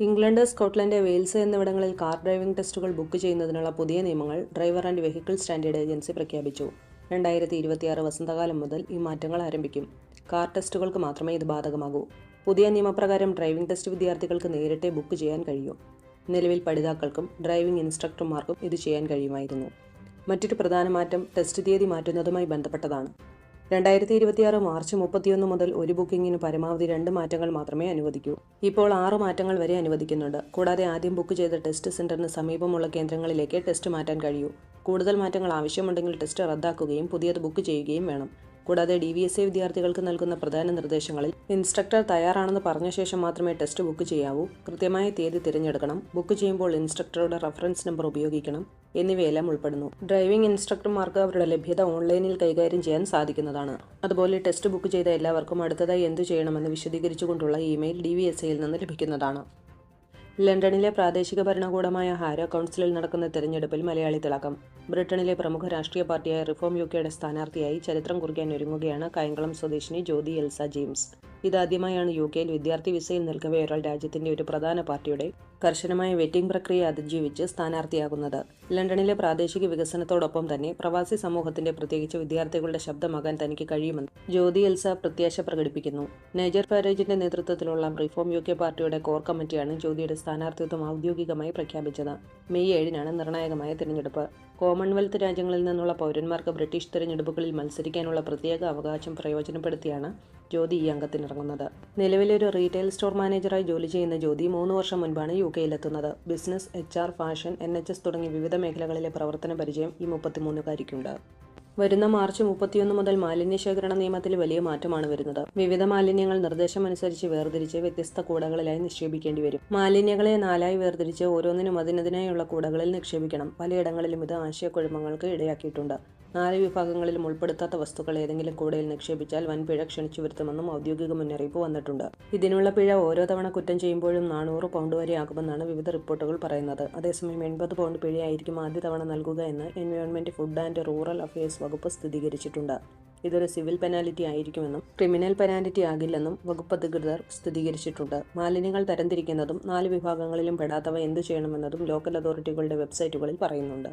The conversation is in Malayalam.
ഇംഗ്ലണ്ട് സ്കോട്ട്ലൻഡ് വെയിൽസ് എന്നിവിടങ്ങളിൽ കാർ ഡ്രൈവിംഗ് ടെസ്റ്റുകൾ ബുക്ക് ചെയ്യുന്നതിനുള്ള പുതിയ നിയമങ്ങൾ Driver and Vehicle Standard Agency പ്രഖ്യാപിച്ചു. രണ്ടായിരത്തി ഇരുപത്തിയാറ് വസന്തകാലം മുതൽ ഈ മാറ്റങ്ങൾ ആരംഭിക്കും. കാർ ടെസ്റ്റുകൾക്ക് മാത്രമേ ഇത് ബാധകമാകൂ. പുതിയ നിയമപ്രകാരം ഡ്രൈവിംഗ് ടെസ്റ്റ് വിദ്യാർത്ഥികൾക്ക് നേരിട്ടേ ബുക്ക് ചെയ്യാൻ കഴിയൂ. നിലവിൽ പഠിതാക്കൾക്കും ഡ്രൈവിംഗ് ഇൻസ്ട്രക്ടർമാർക്കും ഇത് ചെയ്യാൻ കഴിയുമായിരുന്നു. മറ്റൊരു പ്രധാന മാറ്റം ടെസ്റ്റ് തീയതി മാറ്റുന്നതുമായി ബന്ധപ്പെട്ടതാണ്. രണ്ടായിരത്തി ഇരുപത്തിയാറ് മാർച്ച് മുപ്പത്തിയൊന്ന് മുതൽ ഒരു ബുക്കിംഗിന് പരമാവധി രണ്ട് മാറ്റങ്ങൾ മാത്രമേ അനുവദിക്കൂ. ഇപ്പോൾ ആറ് മാറ്റങ്ങൾ വരെ അനുവദിക്കുന്നുണ്ട്. കൂടാതെ ആദ്യം ബുക്ക് ചെയ്ത ടെസ്റ്റ് സെന്ററിന് സമീപമുള്ള കേന്ദ്രങ്ങളിലേക്ക് ടെസ്റ്റ് മാറ്റാൻ കഴിയൂ. കൂടുതൽ മാറ്റങ്ങൾ ആവശ്യമുണ്ടെങ്കിൽ ടെസ്റ്റ് റദ്ദാക്കുകയും പുതിയത് ബുക്ക് ചെയ്യുകയും വേണം. കൂടാതെ ഡി വി എസ് എ വിദ്യാർത്ഥികൾക്ക് നൽകുന്ന പ്രധാന നിർദ്ദേശങ്ങളിൽ ഇൻസ്ട്രക്ടർ തയ്യാറാണെന്ന് പറഞ്ഞ ശേഷം മാത്രമേ ടെസ്റ്റ് ബുക്ക് ചെയ്യാവൂ. കൃത്യമായ തീയതി തിരഞ്ഞെടുക്കണം. ബുക്ക് ചെയ്യുമ്പോൾ ഇൻസ്ട്രക്ടറുടെ റഫറൻസ് നമ്പർ ഉപയോഗിക്കണം. എന്നിവയെല്ലാം ഉൾപ്പെടുന്നു. ഡ്രൈവിംഗ് ഇൻസ്ട്രക്ടർമാർക്ക് അവരുടെ ലഭ്യത ഓൺലൈനിൽ കൈകാര്യം ചെയ്യാൻ സാധിക്കുന്നതാണ്. അതുപോലെ ടെസ്റ്റ് ബുക്ക് ചെയ്ത എല്ലാവർക്കും അടുത്തതായി എന്തു ചെയ്യണമെന്ന് വിശദീകരിച്ചുകൊണ്ടുള്ള ഇമെയിൽ ഡി വി എസ് എയിൽ നിന്ന് ലഭിക്കുന്നതാണ്. ലണ്ടനിലെ പ്രാദേശിക ഭരണകൂടമായ ഹാരോ കൗൺസിലിൽ നടക്കുന്ന തെരഞ്ഞെടുപ്പിൽ മലയാളി തിളക്കം. ബ്രിട്ടനിലെ പ്രമുഖ രാഷ്ട്രീയ പാർട്ടിയായ റിഫോം യു കെയുടെ സ്ഥാനാർത്ഥിയായി ചരിത്രം കുറിക്കാൻ ഒരുങ്ങുകയാണ് കായംകുളം സ്വദേശിനി ജ്യോതി എൽസ ജെയിംസ്. ഇതാദ്യമായാണ് യു കെയിൽ വിദ്യാർത്ഥി വിസയിൽ നിൽക്കവെ ഒരാൾ രാജ്യത്തിന്റെ ഒരു പ്രധാന പാർട്ടിയുടെ കർശനമായ വെറ്റിംഗ് പ്രക്രിയ അതിജീവിച്ച് സ്ഥാനാർത്ഥിയാകുന്നത്. ലണ്ടനിലെ പ്രാദേശിക വികസനത്തോടൊപ്പം തന്നെ പ്രവാസി സമൂഹത്തിന്റെ പ്രത്യേകിച്ച് വിദ്യാർത്ഥികളുടെ ശബ്ദമാകാൻ തനിക്ക് കഴിയുമെന്ന് ജ്യോതി എൽസ പ്രത്യാശ പ്രകടിപ്പിക്കുന്നു. നൈജർ ഫാരേജിന്റെ നേതൃത്വത്തിലുള്ള റിഫോം യു കെ പാർട്ടിയുടെ കോർ കമ്മിറ്റിയാണ് ജ്യോതിയുടെ സ്ഥാനാർത്ഥിത്വം ഔദ്യോഗികമായി പ്രഖ്യാപിച്ചത്. മെയ് ഏഴിനാണ് നിർണായകമായ തിരഞ്ഞെടുപ്പ്. കോമൺവെൽത്ത് രാജ്യങ്ങളിൽ നിന്നുള്ള പൗരന്മാർക്ക് ബ്രിട്ടീഷ് തിരഞ്ഞെടുപ്പുകളിൽ മത്സരിക്കാനുള്ള പ്രത്യേക അവകാശം പ്രയോജനപ്പെടുത്തിയാണ് ജ്യോതി ഈ അംഗത്തിനിറങ്ങുന്നത് നിലവിലെ ഒരു റീറ്റെയിൽ സ്റ്റോർ മാനേജറായി ജോലി ചെയ്യുന്ന ജ്യോതി മൂന്ന് വർഷം മുൻപാണ് U കെയിലെത്തുന്നത്. Business H R fashion N H S തുടങ്ങിയ വിവിധ മേഖലകളിലെ പ്രവർത്തന പരിചയം ഈ മുപ്പത്തിമൂന്നുകാരിക്കുണ്ട്. വരുന്ന മാർച്ച് മുപ്പത്തിയൊന്ന് മുതൽ മാലിന്യ ശേഖരണ നിയമത്തിൽ വലിയ മാറ്റമാണ് വരുന്നത്. വിവിധ മാലിന്യങ്ങൾ നിർദ്ദേശമനുസരിച്ച് വേർതിരിച്ച് വ്യത്യസ്ത കൂടകളിലായി നിക്ഷേപിക്കേണ്ടി വരും. മാലിന്യങ്ങളെ നാലായി വേർതിരിച്ച് ഓരോന്നിനും അതിനതിനായുള്ള കൂടകളിൽ നിക്ഷേപിക്കണം. പലയിടങ്ങളിലും ഇത് ആശയക്കുഴപ്പങ്ങൾക്ക് ഇടയാക്കിയിട്ടുണ്ട്. നാല് വിഭാഗങ്ങളിലും ഉൾപ്പെടുത്താത്ത വസ്തുക്കൾ ഏതെങ്കിലും കൂടയിൽ നിക്ഷേപിച്ചാൽ വൻ പിഴ ക്ഷണിച്ചു വരുത്തുമെന്നും ഔദ്യോഗിക മുന്നറിയിപ്പ് വന്നിട്ടുണ്ട്. ഇതിനുള്ള പിഴ ഓരോ തവണ കുറ്റം ചെയ്യുമ്പോഴും നാനൂറ് പൗണ്ട് വരെ ആകുമെന്നാണ് വിവിധ റിപ്പോർട്ടുകൾ പറയുന്നത്. അതേസമയം എൺപത് പൗണ്ട് പിഴയായിരിക്കും ആദ്യ തവണ നൽകുക എന്ന് environment food and rural affairs വകുപ്പ് സ്ഥിരീകരിച്ചിട്ടുണ്ട്. ഇതൊരു സിവിൽ പെനാലിറ്റി ആയിരിക്കുമെന്നും ക്രിമിനൽ പെനാലിറ്റി ആകില്ലെന്നും വകുപ്പ് അധികൃതർ സ്ഥിരീകരിച്ചിട്ടുണ്ട്. മാലിന്യങ്ങൾ തരംതിരിക്കുന്നതും നാല് വിഭാഗങ്ങളിലും പെടാത്തവ എന്തു ചെയ്യണമെന്നതും ലോക്കൽ അതോറിറ്റികളുടെ വെബ്സൈറ്റുകളിൽ പറയുന്നുണ്ട്.